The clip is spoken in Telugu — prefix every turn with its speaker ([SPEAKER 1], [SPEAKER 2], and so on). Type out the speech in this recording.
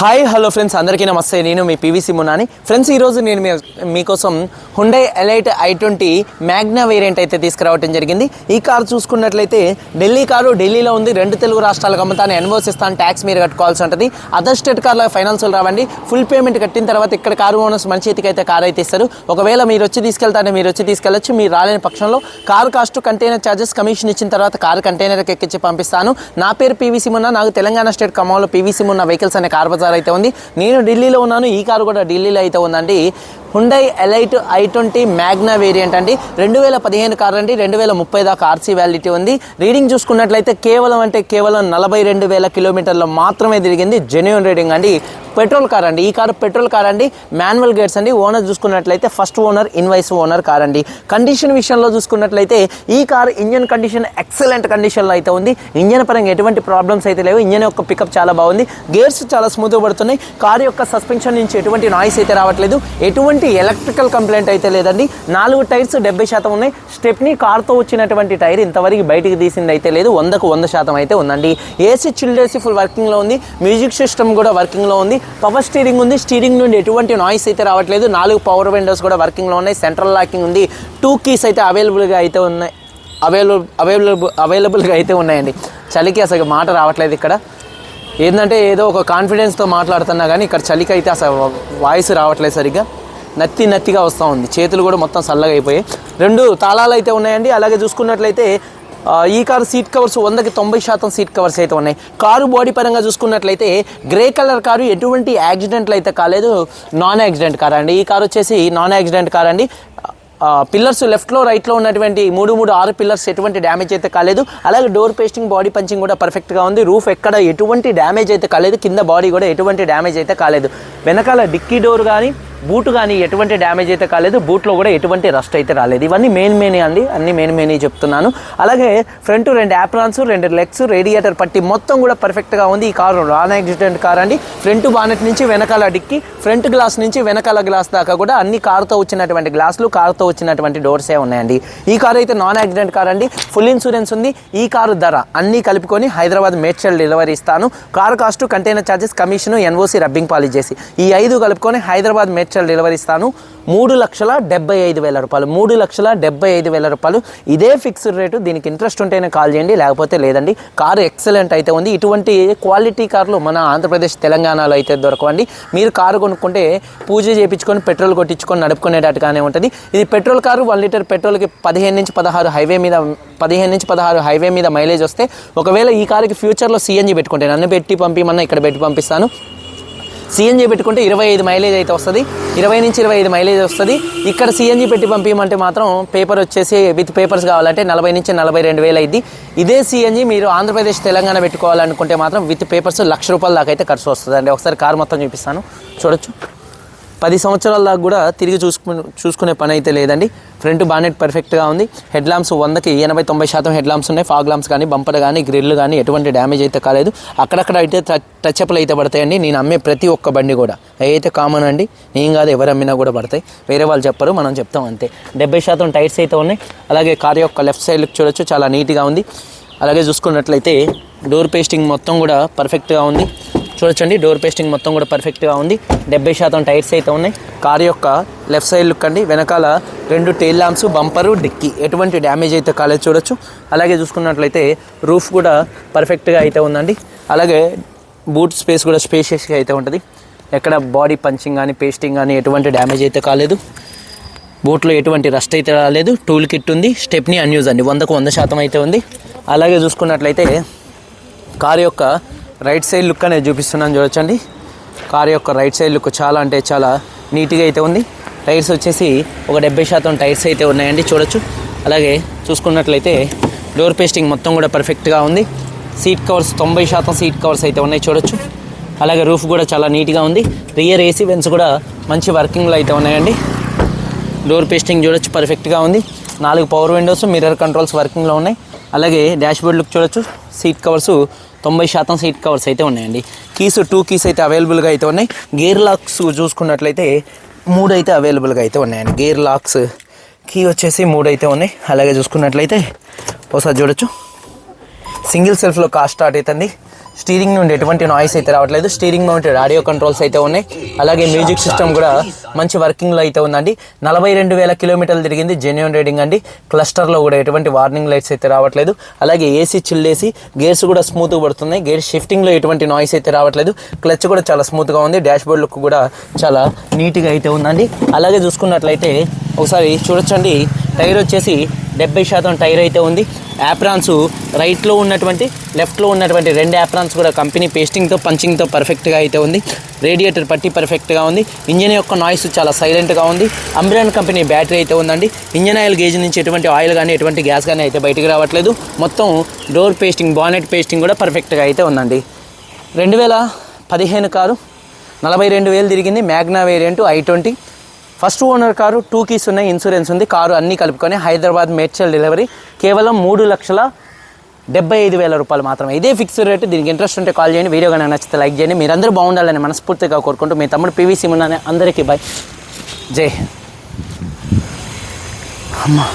[SPEAKER 1] హాయ్ హలో ఫ్రెండ్స్ అందరికీ నమస్తే. నేను మీ పీవీసీ మున్నాని ఫ్రెండ్స్ ఈరోజు నేను మీ మీకోసం Hyundai Elite I twenty Magna variant అయితే తీసుకురావటం జరిగింది. ఈ కారు చూసుకున్నట్లయితే ఢిల్లీ కారు ఢిల్లీలో ఉంది. రెండు తెలుగు రాష్ట్రాలకు అమ్ముతాను. ఎన్వోస్ ఇస్తాను. ట్యాక్స్ మీరు కట్టుకోవాల్సి ఉంటుంది. అదర్ స్టేట్ కార్ల ఫైనాన్షియల్ రావండి. ఫుల్ పేమెంట్ కట్టిన తర్వాత ఇక్కడ కారు ఓనర్స్ మన చేతికి అయితే కారు అయితే ఇస్తారు. ఒకవేళ మీరు వచ్చి తీసుకెళ్తానే మీరు వచ్చి తీసుకెళ్ళచ్చు. మీరు రాలేని పక్షంలో car cost container charges commission ఇచ్చిన తర్వాత కారు కంటైనర్కి ఎక్కించి పంపిస్తాను. నా పేరు పీవీసీ మున్నా నాకు తెలంగాణ స్టేట్ ఖమ్మంలో పీవీసీ మున్న వెహికల్స్ అనే కార్ బజార్ అయితే ఉంది. నేను ఢిల్లీలో ఉన్నాను. ఈ కారు కూడా ఢిల్లీలో అయితే ఉందండి. Hyundai Elite I twenty Magna variant అండి. రెండు వేల పదిహేను కార్ అండి. రెండు వేల ముప్పై దాకా ఆర్సీ వ్యాలిటీ ఉంది. రీడింగ్ చూసుకున్నట్లయితే కేవలం అంటే కేవలం నలభై రెండు వేల కిలోమీటర్లు మాత్రమే తిరిగింది జెన్యున్ రీడింగ్ అండి. పెట్రోల్ కార్ అండి. ఈ కారు పెట్రోల్ కార్ అండి. మాన్యువల్ గేట్స్ అండి. ఓనర్ చూసుకున్నట్లయితే first owner invoice owner car అండి. కండిషన్ విషయంలో చూసుకున్నట్లయితే ఈ కార్ ఇంజన్ కండిషన్ ఎక్సలెంట్ కండిషన్లో అయితే ఉంది. ఇంజన్ పరంగా ఎటువంటి ప్రాబ్లమ్స్ అయితే లేవు. ఇంజన్ యొక్క పికప్ చాలా బాగుంది. గేర్స్ చాలా స్మూత్గా పడుతున్నాయి. కార్ యొక్క సస్పెన్షన్ నుంచి ఎటువంటి నాయిస్ అయితే రావట్లేదు. ఎటువంటి ఎలక్ట్రికల్ కంప్లైంట్ అయితే లేదండి. నాలుగు టైర్స్ డెబ్బై శాతం ఉన్నాయి. స్టెప్ని కార్తో వచ్చినటువంటి టైర్ ఇంతవరకు బయటికి తీసింది అయితే లేదు. వందకు వంద శాతం అయితే ఉందండి. ఏసీ చిల్డ్ ఏసీ ఫుల్ వర్కింగ్లో ఉంది. మ్యూజిక్ సిస్టమ్ కూడా వర్కింగ్లో ఉంది. పవర్ స్టీరింగ్ ఉంది. స్టీరింగ్ నుండి ఎటువంటి నాయిస్ అయితే రావట్లేదు. నాలుగు పవర్ విండోస్ కూడా వర్కింగ్లో ఉన్నాయి. సెంట్రల్ లాకింగ్ ఉంది. టూ కీస్ అయితే అవైలబుల్గా అయితే ఉన్నాయి. అవైలబుల్ అవైలబుల్ అవైలబుల్గా అయితే ఉన్నాయండి. చలికి అసలు మాట రావట్లేదు ఇక్కడ. ఏంటంటే ఏదో ఒక కాన్ఫిడెన్స్తో మాట్లాడుతున్నా కానీ ఇక్కడ చలికి అయితే అసలు వాయిస్ రావట్లేదు సరిగ్గా. నత్తి నత్తిగా వస్తూ ఉంది. చేతులు కూడా మొత్తం చల్లగా అయిపోయాయి. రెండు తాళాలు అయితే ఉన్నాయండి. అలాగే చూసుకున్నట్లయితే ఈ కారు సీట్ కవర్స్ వందకి తొంభై శాతం సీట్ కవర్స్ అయితే ఉన్నాయి. కారు బాడీ పరంగా చూసుకున్నట్లయితే గ్రే కలర్ కారు ఎటువంటి యాక్సిడెంట్లు అయితే కాలేదు. నాన్ యాక్సిడెంట్ కార్ అండి. ఈ కారు వచ్చేసి నాన్ యాక్సిడెంట్ కార్ అండి. పిల్లర్స్ లెఫ్ట్లో రైట్లో ఉన్నటువంటి మూడు మూడు ఆరు పిల్లర్స్ ఎటువంటి డ్యామేజ్ అయితే కాలేదు. అలాగే డోర్ పేస్టింగ్ బాడీ పంచింగ్ కూడా పర్ఫెక్ట్గా ఉంది. రూఫ్ ఎక్కడ ఎటువంటి డ్యామేజ్ అయితే కాలేదు. కింద బాడీ కూడా ఎటువంటి డ్యామేజ్ అయితే కాలేదు. వెనకాల డిక్కీ డోర్ కానీ బూట్ కానీ ఎటువంటి డ్యామేజ్ అయితే కాలేదు బూట్లో కూడా ఎటువంటి రస్ట్ అయితే రాలేదు. ఇవన్నీ మెయిన్ మెయిన్ అండి అన్ని మెయిన్ మెయిన్ చెప్తున్నాను. అలాగే ఫ్రంట్ రెండు యాప్రాన్స్ రెండు లెగ్స్ రేడియేటర్ పట్టి మొత్తం కూడా పర్ఫెక్ట్గా ఉంది. ఈ కారు నాన్ యాక్సిడెంట్ కార్ అండి. ఫ్రంట్ బానెట్ నుంచి వెనకాల డిక్కి ఫ్రంట్ గ్లాస్ నుంచి వెనకాల గ్లాస్ దాకా కూడా అన్ని కారుతో వచ్చినటువంటి గ్లాసులు కారుతో వచ్చినటువంటి డోర్సే ఉన్నాయండి. ఈ కారు అయితే నాన్ యాక్సిడెంట్ కార్ అండి. ఫుల్ ఇన్సూరెన్స్ ఉంది. ఈ కారు ధర అన్నీ కలుపుకొని హైదరాబాద్ మేడ్చల్ డెలివరీ ఇస్తాను. Car cost container charges commission NOC rubbing polish చేసి ఈ ఐదు కలుపుకొని హైదరాబాద్ మేడ్చల్ డెలివరీ ఇస్తాను. మూడు లక్షల డెబ్బై ఐదు వేల రూపాయలు. మూడు లక్షల డెబ్బై ఐదు వేల రూపాయలు. ఇదే ఫిక్స్డ్ రేటు. దీనికి ఇంట్రెస్ట్ ఉంటేనే కాల్ చేయండి లేకపోతే లేదండి. కారు ఎక్సలెంట్ అయితే ఉంది. ఇటువంటి క్వాలిటీ కార్లు మన ఆంధ్రప్రదేశ్ తెలంగాణలో అయితే దొరకవండి. మీరు కారు కొనుక్కుంటే పూజ చేయించుకొని పెట్రోల్ కొట్టించుకొని నడుపుకునేటట్టుగానే ఉంటుంది. ఇది పెట్రోల్ కారు వన్ లీటర్ పెట్రోల్కి పదిహేను నుంచి పదహారు హైవే మీద పదిహేను నుంచి పదహారు హైవే మీద మైలేజ్ వస్తే ఒకవేళ ఈ కారుకి ఫ్యూచర్లో సిఎన్జి పెట్టుకుంటే నన్ను పెట్టి పంపిమన్నా ఇక్కడ పెట్టి పంపిస్తాను. సిఎన్జి పెట్టుకుంటే ఇరవై ఐదు మైలేజ్ అయితే వస్తుంది. ఇరవై నుంచి ఇరవై ఐదు మైలేజ్ వస్తుంది. ఇక్కడ సిఎన్జి పెట్టి పంపించమంటే మాత్రం పేపర్ వచ్చేసి విత్ పేపర్స్ కావాలంటే నలభై నుంచి నలభై రెండు వేలు అయింది ఇదే సిఎన్జి మీరు ఆంధ్రప్రదేశ్ తెలంగాణ పెట్టుకోవాలనుకుంటే మాత్రం విత్ పేపర్స్ లక్ష రూపాయల దాకా అయితే ఖర్చు వస్తుంది అండి ఒకసారి కార్ మొత్తం చూపిస్తాను. చూడొచ్చు. పది సంవత్సరాల దాకా కూడా తిరిగి చూసుకునే చూసుకునే పని అయితే లేదండి. ఫ్రంట్ బానెట్ పర్ఫెక్ట్గా ఉంది. హెడ్ ల్యాంప్స్ వందకి ఎనభై తొంభై శాతం హెడ్ ల్యాంప్స్ ఉన్నాయి. ఫాగ్ ల్యాంప్స్ కానీ బంపర్ కానీ గ్రిల్ కానీ ఎటువంటి డ్యామేజ్ అయితే కాలేదు. అక్కడక్కడ అయితే టచ్ అప్లు అయితే పడతాయండి. నేను అమ్మే ప్రతి ఒక్క బండి కూడా. అయితే కామన్ అండి నేను కాదు ఎవరు అమ్మినా కూడా పడతాయి. వేరే వాళ్ళు చెప్పరు మనం చెప్తాం అంతే. డెబ్బై శాతం టైర్స్ అయితే ఉన్నాయి. అలాగే కార్ యొక్క లెఫ్ట్ సైడ్ చూడొచ్చు చాలా నీట్గా ఉంది. అలాగే చూసుకున్నట్లయితే డోర్ పేస్టింగ్ మొత్తం కూడా పర్ఫెక్ట్గా ఉంది. చూడొచ్చండి. డోర్ పేస్టింగ్ మొత్తం కూడా పర్ఫెక్ట్గా ఉంది. డెబ్బై శాతం టైర్స్ అయితే ఉన్నాయి. కారు యొక్క లెఫ్ట్ సైడ్ లుక్ అండి. వెనకాల రెండు టైల్ ల్యాంప్స్ బంపరు డిక్కీ ఎటువంటి డ్యామేజ్ అయితే కాలేదు చూడొచ్చు. అలాగే చూసుకున్నట్లయితే రూఫ్ కూడా పర్ఫెక్ట్గా అయితే ఉందండి. అలాగే బూట్ స్పేస్ కూడా స్పేషియస్గా అయితే ఉంటుంది. ఎక్కడ బాడీ పంచింగ్ కానీ పేస్టింగ్ కానీ ఎటువంటి డ్యామేజ్ అయితే కాలేదు. బూట్లో ఎటువంటి రస్ట్ అయితే రాలేదు. టూల్ కిట్ ఉంది. స్టెప్ని అన్యూజ్ అండి. వందకు వంద శాతం అయితే ఉంది. అలాగే చూసుకున్నట్లయితే కార్ యొక్క రైట్ సైడ్ లుక్ అనేది చూపిస్తున్నాను చూడొచ్చండి. కార్ యొక్క రైట్ సైడ్ లుక్ చాలా అంటే చాలా నీట్గా అయితే ఉంది. టైర్స్ వచ్చేసి ఒక డెబ్బై శాతం టైర్స్ అయితే ఉన్నాయండి చూడొచ్చు. అలాగే చూసుకున్నట్లయితే డోర్ పేస్టింగ్ మొత్తం కూడా పర్ఫెక్ట్గా ఉంది. సీట్ కవర్స్ తొంభై శాతం సీట్ కవర్స్ అయితే ఉన్నాయి చూడొచ్చు. అలాగే రూఫ్ కూడా చాలా నీట్గా ఉంది. రియర్ ఏసీ వెన్స్ కూడా మంచి వర్కింగ్లో అయితే ఉన్నాయండి. డోర్ పేస్టింగ్ చూడొచ్చు పర్ఫెక్ట్గా ఉంది. నాలుగు పవర్ విండోస్ మిర్రర్ కంట్రోల్స్ వర్కింగ్లో ఉన్నాయి. అలాగే డాష్ బోర్డ్ లుక్ చూడొచ్చు. సీట్ కవర్స్ తొంభై శాతం సీట్ కవర్స్ అయితే ఉన్నాయండి. కీస్ టూ కీస్ అయితే అవైలబుల్గా అయితే ఉన్నాయి. గేర్ లాక్స్ చూసుకున్నట్లయితే మూడు అయితే అవైలబుల్గా అయితే ఉన్నాయండి. గేర్ లాక్స్ కీ వచ్చేసి మూడు అయితే ఉన్నాయి. అలాగే చూసుకున్నట్లయితే ఒకసారి చూడొచ్చు. సింగిల్ సెల్ఫ్లో కాస్ట్ స్టార్ట్ అవుతుంది. స్టీరింగ్ నుండి ఎటువంటి నాయిస్ అయితే రావట్లేదు. స్టీరింగ్ మౌంటెడ్ ఆడియో కంట్రోల్స్ అయితే ఉన్నాయి. అలాగే మ్యూజిక్ సిస్టమ్ కూడా మంచి వర్కింగ్లో అయితే ఉందండి. నలభై రెండు వేల కిలోమీటర్లు తిరిగింది జెన్యున్ రైడింగ్ అండి. క్లస్టర్లో కూడా ఎటువంటి వార్నింగ్ లైట్స్ అయితే రావట్లేదు. అలాగే ఏసీ చిల్లేసి గేర్స్ కూడా స్మూత్గా పడుతున్నాయి. గేర్ షిఫ్టింగ్లో ఎటువంటి నాయిస్ అయితే రావట్లేదు. క్లచ్ కూడా చాలా స్మూత్గా ఉంది. డాష్ బోర్డ్ లుక్ కూడా చాలా నీట్గా అయితే ఉందండి. అలాగే చూసుకున్నట్లయితే ఒకసారి చూడొచ్చండి. టైర్ వచ్చేసి డెబ్బై శాతం టైర్ అయితే ఉంది. యాప్రాన్స్ రైట్లో ఉన్నటువంటి లెఫ్ట్లో ఉన్నటువంటి రెండు యాప్రాన్స్ కూడా కంపెనీ పేస్టింగ్తో పంచింగ్తో పర్ఫెక్ట్గా అయితే ఉంది. రేడియేటర్ పట్టి పర్ఫెక్ట్గా ఉంది. ఇంజన్ యొక్క నాయిస్ చాలా సైలెంట్గా ఉంది. అంబ్రాన్ కంపెనీ బ్యాటరీ అయితే ఉందండి. ఇంజన్ ఆయిల్ గేజ్ నుంచి ఎటువంటి ఆయిల్ కానీ ఎటువంటి గ్యాస్ కానీ అయితే బయటకు రావట్లేదు. మొత్తం డోర్ పేస్టింగ్ బానెట్ పేస్టింగ్ కూడా పర్ఫెక్ట్గా అయితే ఉందండి. రెండు వేల పదిహేను కారు నలభై రెండు వేలు తిరిగింది. Magna variant I twenty first owner car two keys ఉన్నాయి ఇన్సూరెన్స్ ఉంది కారు అన్నీ కలుపుకొని హైదరాబాద్ మేడ్చల్ డెలివరీ. కేవలం మూడు లక్షల డెబ్బై ఐదు వేల రూపాయలు మాత్రమే. ఇదే ఫిక్స్డ్ రేట్ దీనికి ఇంట్రెస్ట్ ఉంటే కాల్ చేయండి. వీడియో కానీ నచ్చితే లైక్ చేయండి. మీరందరూ బాగుండాలని మనస్ఫూర్తిగా కోరుకుంటూ మీ తమ్ముడు పీవీసీ ఉన్నానే అందరికీ బాయ్ జై అమ్మా.